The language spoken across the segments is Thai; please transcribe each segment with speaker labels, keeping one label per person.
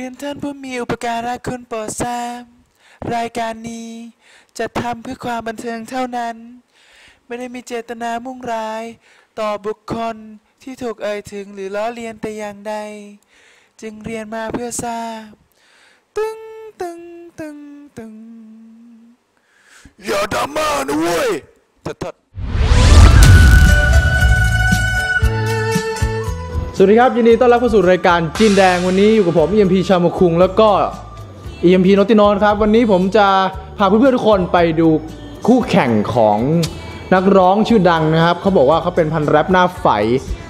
Speaker 1: รียนท่านผู้มีอุปการะคุณโปรดทราบรายการนี้จะทำเพื่อความบันเทิงเท่านั้น ไม่ได้มีเจตนามุ่งร้าย ต่อบุคคลที่ถูกเอ่ยถึงหรือล้อเลียนแต่อย่างใด จึงเรียนมาเพื่อทราบ ตึงตึงตึงตึงอย่าดราม่านะเว้ยทัดทัด
Speaker 2: สวัสดีครับยินดีต้อนรับเข้าสู่รายการจีนแดงวันนี้อยู่กับผม EMP ชามาคุงแล้วก็ EMP นตินอนครับ วันนี้ผมจะพาเพื่อนๆทุกคนไปดูคู่แข่งของนักร้องชื่อดังนะครับเขาบอกว่าเขาเป็นพันแรปหน้าใส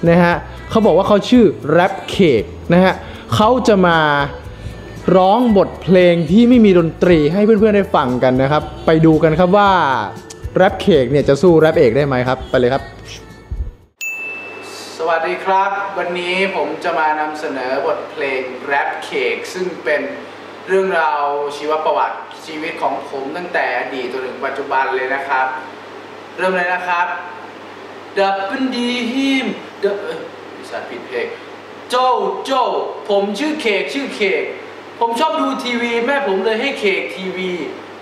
Speaker 2: นะฮะเขาบอกว่าเขาชื่อแรปเคกนะฮะเขาจะมาร้องบทเพลงที่ไม่มีดนตรีให้เพื่อนๆได้ฟังกันนะครับ ไปดูกันครับว่าแรปเคกเนี่ยจะสู้แรปเอกได้ไหมครับ ไปเลยครับ สวัสดีครับ วันนี้ผมจะมานำเสนอบทเพลงแรปเคกซึ่งเป็นเรื่องราวชีวประวัติชีวิตของผมตั้งแต่อดีตจนถึงปัจจุบันเลยนะครับ เริ่มเลยนะครับดับเป็นดีฮิมดับเออพิสาผิดเพลงโจโจผมชื่อเคกชื่อเคกผมชอบดูทีวี แม่ผมเลยให้เคกทีวี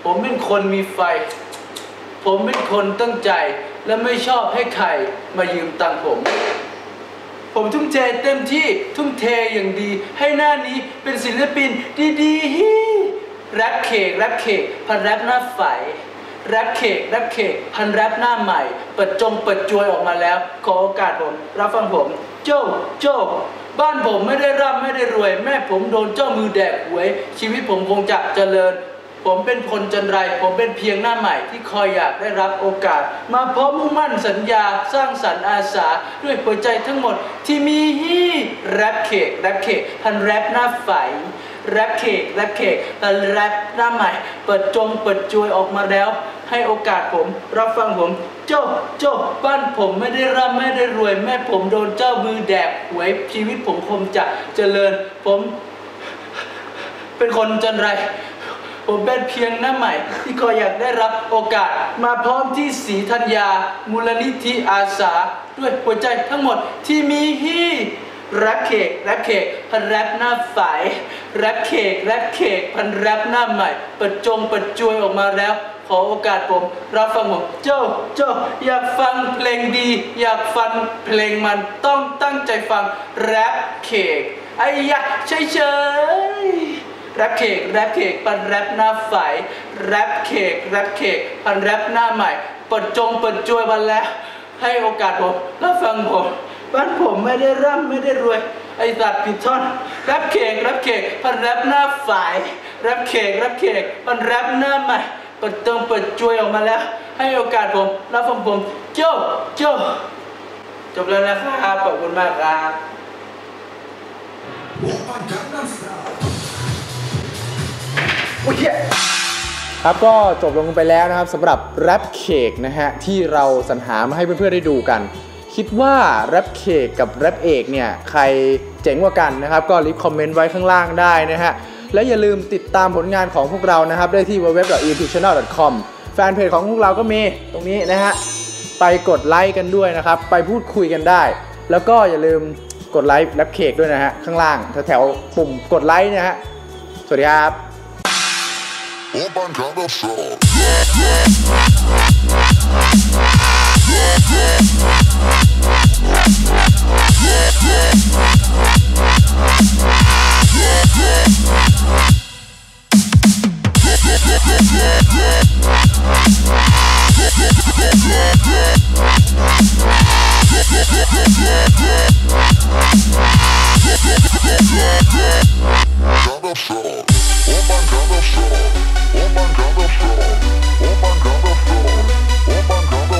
Speaker 2: ผมเป็นคนมีไฟ ผมเป็นคนตั้งใจ และไม่ชอบให้ใครมายืมตังค์ผม ผมทุ่มเทเต็มที่ทุ่มเทอย่างดี ให้หน้านี้เป็นศิลปินดีๆแรปเคกแรปเคกพันแรปหน้าใสแรปเคกแรปเคกพันแรปหน้าใหม่ เปิดจงเปิดจวยออกมาแล้ว ขอโอกาสผมรับฟังผม โจ้โจ้บ้านผมไม่ได้ร่ำไม่ได้รวย แม่ผมโดนเจ้ามือแดกหวย ชีวิตผมคงจะเจริญ ผมเป็นคนจันไร ผมเป็นเพียงหน้าใหม่ที่คอยอยากได้รับโอกาส มาพร้อมมุ่งมั่นสัญญาสร้างสรรค์อาสา ด้วยหัวใจทั้งหมดที่มีฮีแรปเคกแรปเคกพันแรปหน้าใสแรปเคกแรปเคกพันแรปหน้าใหม่ เปิดจงเปิดจวยออกมาแล้ว ให้โอกาสผมรับฟังผมโจ้โจ้บ้านผมไม่ได้ร่ำไม่ได้รวย แม่ผมโดนเจ้ามือแดกหวยชีวิตผมคงจะเจริญผม เป็นคนจันไร ผมเป็นเพียงหน้าใหม่ ที่ก็อยากได้รับโอกาส มาพร้อมที่สีธัญญา มูลนิธิอาสา ด้วยหัวใจทั้งหมดที่มีฮีแรปเคกแรปเคกพันแรปหน้าใสแรปเคกแรปเคกพันแรปหน้าใหม่ปิดจงปิดจวยออกมาแล้วขอโอกาสผมรับฟังผมโจ้โจ้าอยากฟังเพลงดี อยากฟังเพลงมันต้องตั้งใจฟังแรปเคกไอ้ยะเฉยเฉยๆ แรปเค้กแรปเค้กปันแรปหน้าใสแรปเค้กแรปเค้กปันแรปหน้าใหม่เปิดจงเปิดจวยวันแล้ว ให้โอกาสผมรับฟังผมบ้านผมไม่ได้ร่ำไม่ได้รวย ไอสัตว์ผิดท่อนแรปเค้กแรปเค้กปันแรปหน้าใสแรปเค้กแรปเค้กปันแรปหน้าใหม่เปิดจงเปิดจวยออกมาแล้ว ให้โอกาสผมรับฟังผมโจ้โจ้จบแล้วนะครับขอบคุณมากครับ ครับก็จบลงไปแล้วนะครับสำหรับแรปเค้กนะฮะที่เราสรรหามาให้เพื่อนๆได้ดูกัน คิดว่าแรปเค้กกับแรปเอกเนี่ยใครเจ๋งกว่ากันนะครับ ก็รีบคอมเมนต์ไว้ข้างล่างได้นะฮะและอย่าลืมติดตามผลงานของพวกเรานะครับ ได้ที่ www.epchannel.com แฟนเพจของพวกเราก็มีตรงนี้นะฮะไปกดไลค์กันด้วยนะครับ ไปพูดคุยกันได้ แล้วก็อย่าลืมกดไลค์แรปเค้กด้วยนะฮะข้างล่างแถวๆปุ่มกดไลค์นะฮะสวัสดีครับ
Speaker 3: Open Jungle Show. Jungle Show. Oh my god, I'm strong. Oh my god, I'm strong. Oh my god, I'm strong.